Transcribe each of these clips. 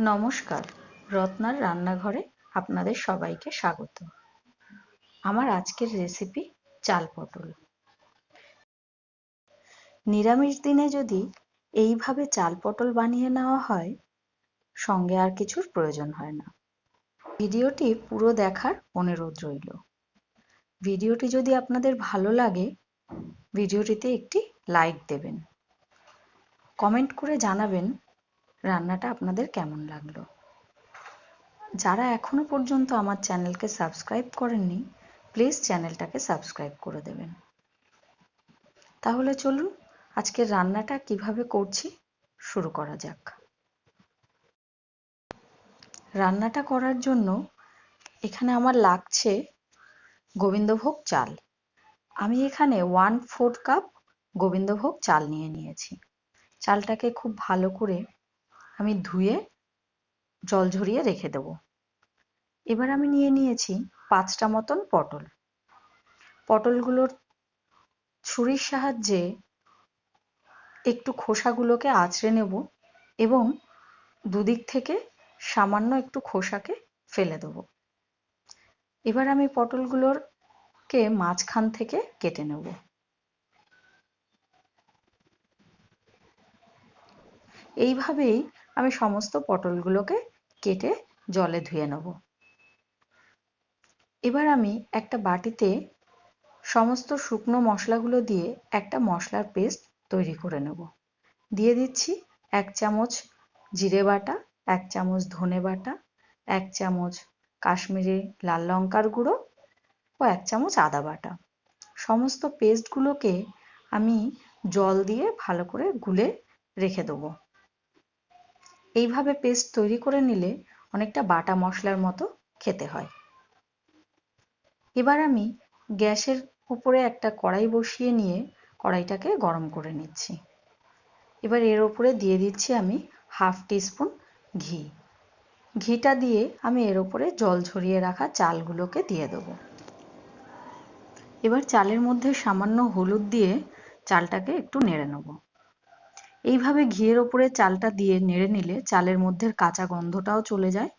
নমস্কার, রত্নার রান্নাঘরে আপনাদের সবাইকে স্বাগত। আমার আজকের রেসিপি চাল পটল। নিরামিষ দিনে যদি এইভাবে চাল পটল বানিয়ে নেওয়া হয়, সঙ্গে আর কিছুর প্রয়োজন হয় না। ভিডিওটি পুরো দেখার অনুরোধ রইল। ভিডিওটি যদি আপনাদের ভালো লাগে, ভিডিওটিতে একটি লাইক দেবেন। কমেন্ট করে জানাবেন রান্নাটা আপনাদের কেমন লাগল? যারা এখনও পর্যন্ত আমার চ্যানেলকে সাবস্ক্রাইব করেননি, প্লিজ চ্যানেলটাকে সাবস্ক্রাইব করে দেবেন। তাহলে চলুন, আজকের রান্নাটা কীভাবে করছি শুরু করা যাক। রান্নাটা করার জন্য এখানে আমার লাগছে গোবিন্দভোগ চাল। আমি এখানে ওয়ান ফোর কাপ গোবিন্দভোগ চাল নিয়ে নিয়েছি। চালটাকে খুব ভালো করে আমি ধুয়ে জল ঝরিয়ে রেখে দেবো। এবার আমি নিয়ে নিয়েছি পাঁচটা মতন পটল। পটলগুলোর ছুরির সাহায্যে একটু খোসাগুলোকে আঁচড়ে নেব এবং দুদিক থেকে সামান্য একটু খোসাকে ফেলে দেবো। এবার আমি পটলগুলোরকে মাঝখান থেকে কেটে নেব। এইভাবেই আমি সমস্ত পটলগুলোকে কেটে জলে ধুয়ে নেব। এবার আমি একটা বাটিতে সমস্ত শুকনো মশলাগুলো দিয়ে একটা মশলার পেস্ট তৈরি করে নেব। দিয়ে দিচ্ছি এক চামচ জিরে বাটা, এক চামচ ধনে বাটা, এক চামচ কাশ্মীরি লাল লঙ্কার গুঁড়ো ও এক চামচ আদা বাটা। সমস্ত পেস্টগুলোকে আমি জল দিয়ে ভালো করে গুলে রেখে দেবো। এইভাবে পেস্ট তৈরি করে নিলে অনেকটা বাটা মশলার মতো খেতে হয়। এবার আমি গ্যাসের উপরে একটা কড়াই বসিয়ে নিয়ে কড়াইটাকে গরম করে নিচ্ছি। এবার এর ওপরে দিয়ে দিচ্ছি আমি হাফ টিস্পুন ঘি। ঘিটা দিয়ে আমি এর ওপরে জল ঝরিয়ে রাখা চালগুলোকে দিয়ে দেবো। এবার চালের মধ্যে সামান্য হলুদ দিয়ে চালটাকে একটু নেড়ে নেব। এইভাবে ঘিয়ের ওপরে চালটা দিয়ে নেড়ে নিলে চালের মধ্যে কাঁচা গন্ধটাও চলে যায়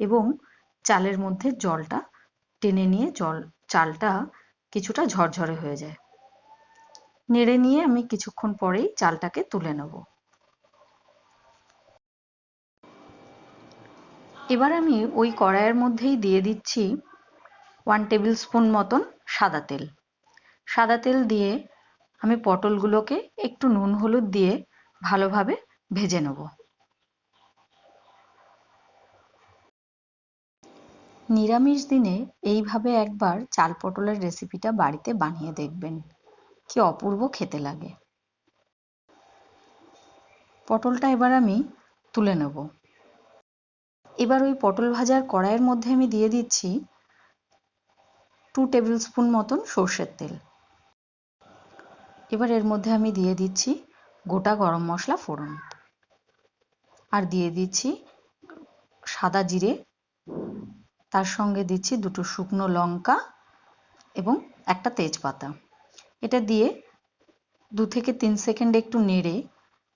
এবং চালের মধ্যে জলটা টেনে নিয়ে জল, চালটা কিছুটা ঝরঝরে হয়ে যায়। নেড়ে নিয়ে আমি কিছুক্ষণ পরেই চালটাকে তুলে নেব। এবার আমি ওই কড়াইয়ের মধ্যেই দিয়ে দিচ্ছি ওয়ান টেবিল স্পুন মতন সাদা তেল। সাদা তেল দিয়ে আমি পটলগুলোকে একটু নুন হলুদ দিয়ে ভালোভাবে ভেজে নেব। নিরামিষ দিনে এইভাবে একবার চাল পটলের রেসিপিটা বাড়িতে বানিয়ে দেখবেন। কি অপূর্ব খেতে লাগে। পটলটা এবার আমি তুলে নেব। এবার ওই পটল ভাজার কড়াইয়ের মধ্যে আমি দিয়ে দিচ্ছি টু টেবিল স্পুন মতন সর্ষের তেল। এবার এর মধ্যে আমি দিয়ে দিচ্ছি গোটা গরম মশলা ফোড়ন। আর দিয়ে দিচ্ছি সাদা জিরে, তার সঙ্গে দিচ্ছি দুটো শুকনো লঙ্কা এবং একটা তেজপাতা। এটা দিয়ে দু থেকে তিন সেকেন্ড একটু নেড়ে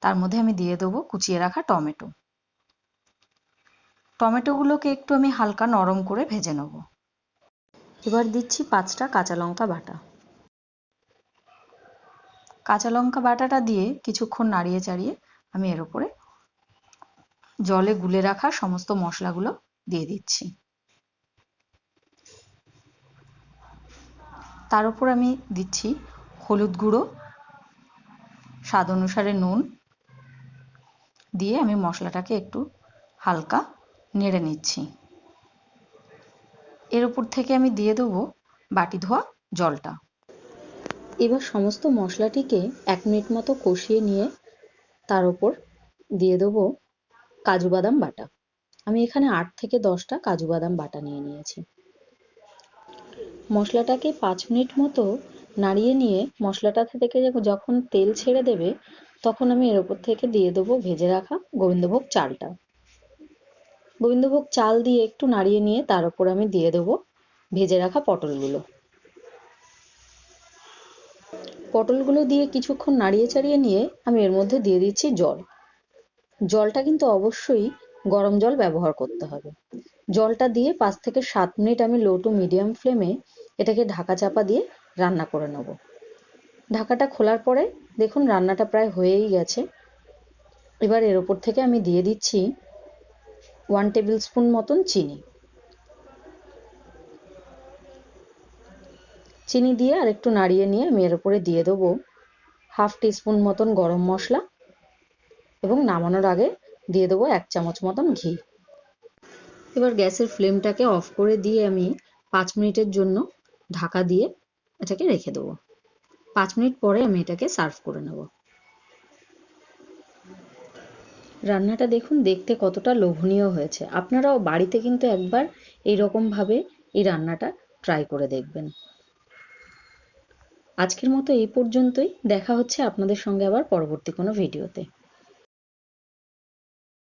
তার মধ্যে আমি দিয়ে দেবো কুচিয়ে রাখা টমেটো। টমেটোগুলোকে একটু আমি হালকা নরম করে ভেজে নেব। এবার দিচ্ছি পাঁচটা কাঁচা লঙ্কা বাটা। কাঁচা লঙ্কা বাটাটা দিয়ে কিছুক্ষণ নাড়িয়ে চাড়িয়ে আমি এর উপরে জলে গুলে রাখা সমস্ত মশলাগুলো দিয়ে দিচ্ছি। তার উপর আমি দিচ্ছি হলুদ গুঁড়ো, স্বাদ অনুসারে নুন দিয়ে আমি মশলাটাকে একটু হালকা নেড়ে নিচ্ছি। এর উপর থেকে আমি দিয়ে দেবো বাটি ধোয়া জলটা। এবার সমস্ত মশলাটিকে এক মিনিট মতো কষিয়ে নিয়ে তার ওপর দিয়ে দেবো কাজু বাদাম বাটা। আমি এখানে আট থেকে দশটা কাজু বাদাম বাটা নিয়ে নিয়েছি। মশলাটাকে পাঁচ মিনিট মতো নাড়িয়ে নিয়ে মশলাটা থেকে যখন তেল ছেড়ে দেবে, তখন আমি এর ওপর থেকে দিয়ে দেবো ভেজে রাখা গোবিন্দভোগ চালটা। গোবিন্দভোগ চাল দিয়ে একটু নাড়িয়ে নিয়ে তার উপর আমি দিয়ে দেবো ভেজে রাখা পটলগুলো। পটলগুলো দিয়ে কিছুক্ষণ নাড়িয়ে চাড়িয়ে নিয়ে আমি এর মধ্যে দিয়ে দিচ্ছি জল। জলটা কিন্তু অবশ্যই গরম জল ব্যবহার করতে হবে। জলটা দিয়ে পাঁচ থেকে সাত মিনিট আমি লো টু মিডিয়াম ফ্লেমে এটাকে ঢাকা চাপা দিয়ে রান্না করে নেব। ঢাকাটা খোলার পরে দেখুন রান্নাটা প্রায় হয়েই গেছে। এবার এর ওপর থেকে আমি দিয়ে দিচ্ছি ওয়ান টেবিল স্পুন মতন চিনি। চিনি দিয়ে আর একটু নাড়িয়ে নিয়ে আমি এর উপরে দিয়ে দেবো হাফ টিস্পুন মতন গরম মশলা এবং নামানোর আগে দিয়ে দেবো এক চামচ মতন ঘি। এবার গ্যাসের ফ্লেমটাকে অফ করে দিয়ে আমি পাঁচ মিনিটের জন্য ঢাকা দিয়ে এটাকে রেখে দেবো। পাঁচ মিনিট পরে আমি এটাকে সার্ভ করে নেব। রান্নাটা দেখুন দেখতে কতটা লোভনীয় হয়েছে। আপনারাও বাড়িতে কিন্তু একবার এইরকমভাবে এই রান্নাটা ট্রাই করে দেখবেন। আজকের মতো এই পর্যন্তই। দেখা হচ্ছে আপনাদের সঙ্গে আবার পরবর্তী কোনো ভিডিওতে।